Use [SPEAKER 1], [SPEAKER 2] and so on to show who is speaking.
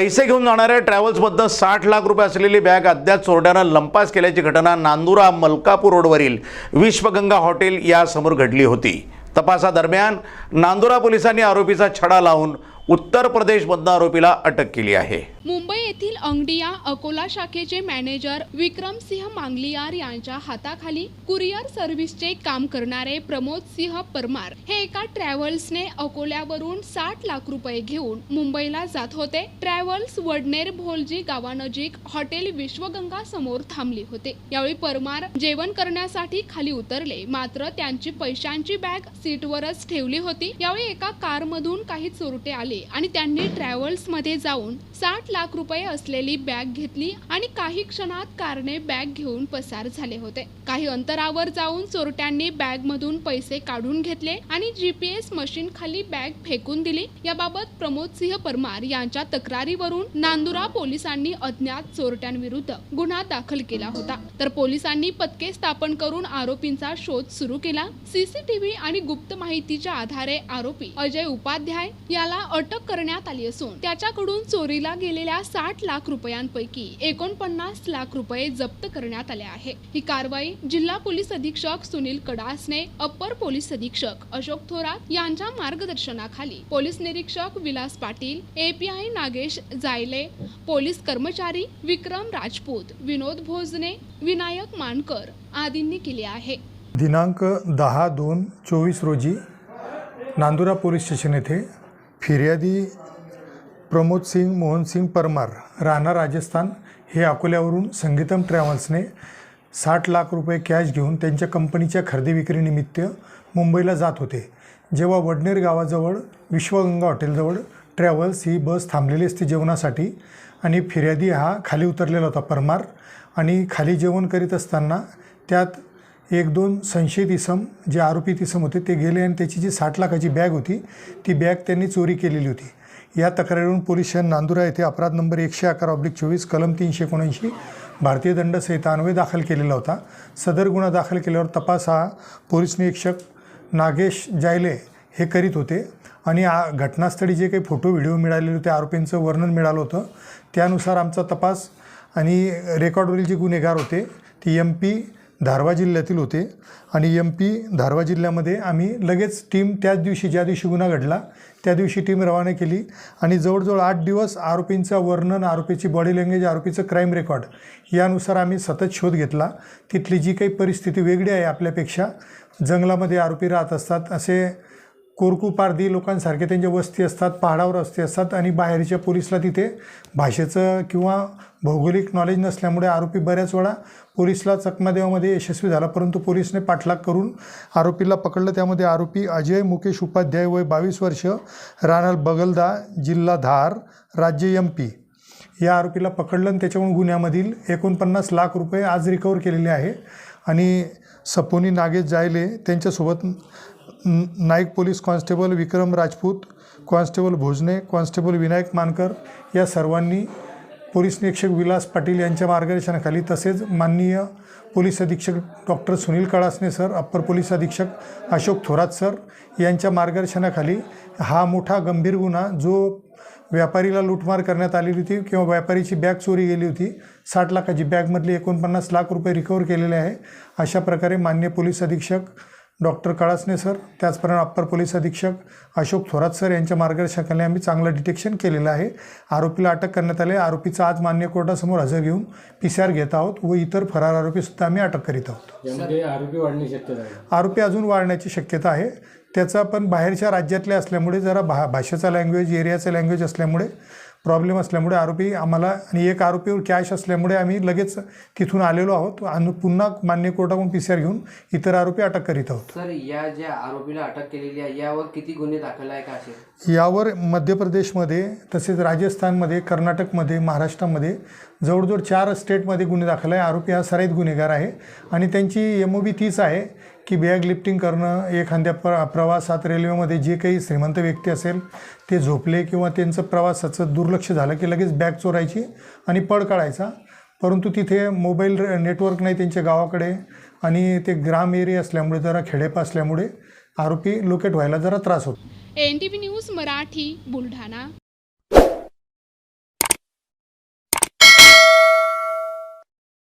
[SPEAKER 1] पैसे घेऊन जाणाऱ्या ट्रॅव्हल्समधनं साठ लाख रुपये असलेली बॅग अद्याप चोरट्यानं लंपास केल्याची घटना नांदुरा मलकापूर रोडवरील विश्वगंगा हॉटेल यासमोर घडली होती. तपासादरम्यान नांदुरा पोलिसांनी आरोपीचा छडा लावून उत्तर प्रदेशमधनं आरोपीला अटक केली आहे.
[SPEAKER 2] मुंबई येथील अंगडिया अकोला शाखेचे मॅनेजर विक्रमसिंह मांगलियार यांच्या हाताखाली कुरिअर सर्व्हिसचे काम करणारे प्रमोद सिंह परमार हे एका ट्रॅव्हल्सने अकोल्यावरून साठ लाख रुपये घेऊन मुंबईला जात होते. ट्रॅव्हल्स वडनेर भोलजी गावानजीक हॉटेल विश्वगंगा समोर थांबली होते. यावेळी परमार जेवण करण्यासाठी खाली उतरले. मात्र त्यांची पैशांची बॅग सीटवरच ठेवली होती. यावेळी एका कारमधून काही चोरटे आले आणि त्यांनी ट्रॅव्हल्समध्ये जाऊन साठ लाख रुपये असलेली बॅग घेतली आणि काही क्षणात कारने बॅग घेऊन पसार झाले होते. काही अंतरावर जाऊन चोरट्यांनी बॅग मधून पैसे काढून घेतले आणि जीपीएस मशीन खाली बॅग फेकून दिली. याबाबत प्रमोद सिंह परमार यांच्या तक्रारीवरून नांदुरा पोलिसांनी अज्ञात चोरट्यांविरुद्ध गुन्हा दाखल केला होता. तर पोलिसांनी पथके स्थापन करून आरोपींचा शोध सुरू केला. सीसीटीव्ही आणि गुप्त माहितीच्या आधारे आरोपी अजय उपाध्याय याला अटक करण्यात आली असून त्याच्याकडून चोरीला गेले असलेल्या साठ लाख रुपयांपैकी एकोणपन्नास लाख रुपये जप्त करण्यात आले आहे. ही कारवाई जिल्हा पोलीस अधीक्षक सुनील कडासने अप्पर पोलीस अधीक्षक अशोक थोरात यांच्या मार्गदर्शनाखाली पोलीस निरीक्षक विलास पाटील एपीआय नागेश जायले पोलीस कर्मचारी विक्रम राजपूत विनोद भोजने विनायक मानकर आदींनी केली आहे.
[SPEAKER 3] दिनांक दहा दोन चोवीस रोजी नांदुरा पोलीस स्टेशन येथे फिर्यादी प्रमोद सिंग मोहनसिंग परमार राणा राजस्थान हे अकोल्यावरून संगीतम ट्रॅव्हल्सने साठ लाख रुपये कॅश घेऊन त्यांच्या कंपनीच्या खरेदी विक्रीनिमित्त मुंबईला जात होते. जेव्हा वडनेर गावाजवळ विश्वगंगा हॉटेलजवळ ट्रॅव्हल्स ही बस थांबलेली असते जेवणासाठी आणि फिर्यादी हा खाली उतरलेला होता परमार आणि खाली जेवण करीत असताना त्यात एक दोन संशयित इसम जे आरोपित इसम होते ते गेले आणि त्याची जी साठ लाखाची बॅग होती ती बॅग त्यांनी चोरी केलेली होती. या तक्रारीवरून पोलीस स्टेशन नांदुरा येथे अपराध नंबर एकशे अकरा ऑब्लिक चोवीस कलम तीनशे एकोणऐंशी भारतीय दंड संहितान्वये दाखल केलेला होता. सदर गुन्हा दाखल केल्यावर तपास हा पोलीस निरीक्षक नागेश जायले हे करीत होते आणि आ घटनास्थळी जे काही फोटो व्हिडिओ मिळालेले होते आरोपींचं वर्णन मिळालं होतं त्यानुसार आमचा तपास आणि रेकॉर्डवरील जे गुन्हेगार होते ती एम पी धारवा जिल्ह्यातील होते. आणि एम पी धारवा जिल्ह्यामध्ये आम्ही लगेच टीम त्याच दिवशी ज्या दिवशी गुन्हा घडला त्या दिवशी टीम रवाना केली. आणि जवळजवळ आठ दिवस आरोपींचं वर्णन आरोपीची बॉडी लँग्वेज आरोपीचं क्राईम रेकॉर्ड यानुसार आम्ही सतत शोध घेतला. तिथली जी काही परिस्थिती वेगळी आहे आपल्यापेक्षा जंगलामध्ये आरोपी राहत असतात असे कोरकूपारधी लोकांसारखे त्यांच्या वस्ती असतात पहाडावर वस्ती असतात आणि बाहेरच्या पोलिसला तिथे भाषेचं किंवा भौगोलिक नॉलेज नसल्यामुळे आरोपी बऱ्याच वेळा पोलिसला चकमादेवामध्ये यशस्वी झाला. परंतु पोलिसने पाठलाग करून आरोपीला पकडलं. त्यामध्ये आरोपी अजय मुकेश उपाध्याय वय बावीस वर्ष राहणार बगलदा जिल्हा धार राज्य एम पी या आरोपीला पकडलं आणि त्याच्यावरून गुन्ह्यामधील एकोणपन्नास लाख रुपये आज रिकवर केलेले आहे. आणि सपोनी नागेश जायले त्यांच्यासोबत Naik police constable Vikram Rajput constable Bhojane constable Vinayak Mankar या सर्वांनी पोलीस निरीक्षक विलास पाटील यांच्या मार्गदर्शनाखाली तसेच माननीय पोलीस अधीक्षक doctor Sunil Kalasne sir upper police अधीक्षक अशोक थोरात सर यांच्या मार्गदर्शनाखाली हा मोठा गंभीर गुन्हा जो व्यापारीला लूटमार करण्यात आलेली होती किंवा व्यापारीची बॅग चोरी गेली होती साठ लाखाची बॅगमधली एकोणपन्नास लाख रुपये रिकवर केलेले आहे अशा प्रकारे मान्य पोलीस अधीक्षक डॉक्टर कळासने सर. त्याचप्रमाणे अप्पर पोलीस अधीक्षक अशोक थोरात सर यांच्या मार्गदर्शनाखाली आम्ही चांगलं डिटेक्शन केलेलं आहे. आरोपीला अटक करण्यात आले आरोपीचा आज मान्य कोर्टासमोर हजर घेऊन पी सी आर घेत आहोत व इतर फरार आरोपीसुद्धा आम्ही अटक करीत आहोत.
[SPEAKER 4] यामध्ये आरोपी वाढण्याची शक्यता आहे
[SPEAKER 3] आरोपी अजून वाढण्याची शक्यता आहे. त्याचा पण बाहेरच्या राज्यातले असल्यामुळे जरा भा भाषेचा लँग्वेज एरियाचा लँग्वेज असल्यामुळे प्रॉब्लेम असल्यामुळे आरोपी आम्हाला आणि एक आरोपीवर कॅश असल्यामुळे आम्ही लगेच तिथून आलेलो आहोत. आणि पुन्हा मान्य कोर्टाकडून पी सी आर घेऊन इतर आरोपी अटक करीत आहोत.
[SPEAKER 5] सर या ज्या आरोपीला अटक केलेली आहे यावर किती गुन्हे दाखल आहे का असे?
[SPEAKER 3] यावर मध्य प्रदेशमध्ये तसेच राजस्थानमध्ये कर्नाटकमध्ये महाराष्ट्रामध्ये जवळजवळ चार स्टेटमध्ये गुन्हे दाखल आहे. आरोपी हा सराईत गुन्हेगार आहे. आणि त्यांची एम ओ बी तीच आहे की बॅग लिफ्टिंग करणं एखाद्या प्र प्रवासात रेल्वेमध्ये जे काही श्रीमंत व्यक्ती असेल ते झोपले किंवा त्यांचं प्रवासाचं दुर्लक्ष झालं की लगेच बॅग चोरायची आणि पळ काढायचा. परंतु तिथे मोबाईल नेटवर्क नाही त्यांच्या गावाकडे आणि ते ग्राम एरिया असल्यामुळे जरा खेडेप असल्यामुळे आरोपी लोकेट व्हायला जरा त्रास होतो.
[SPEAKER 2] N T V news Marathi Buldhana.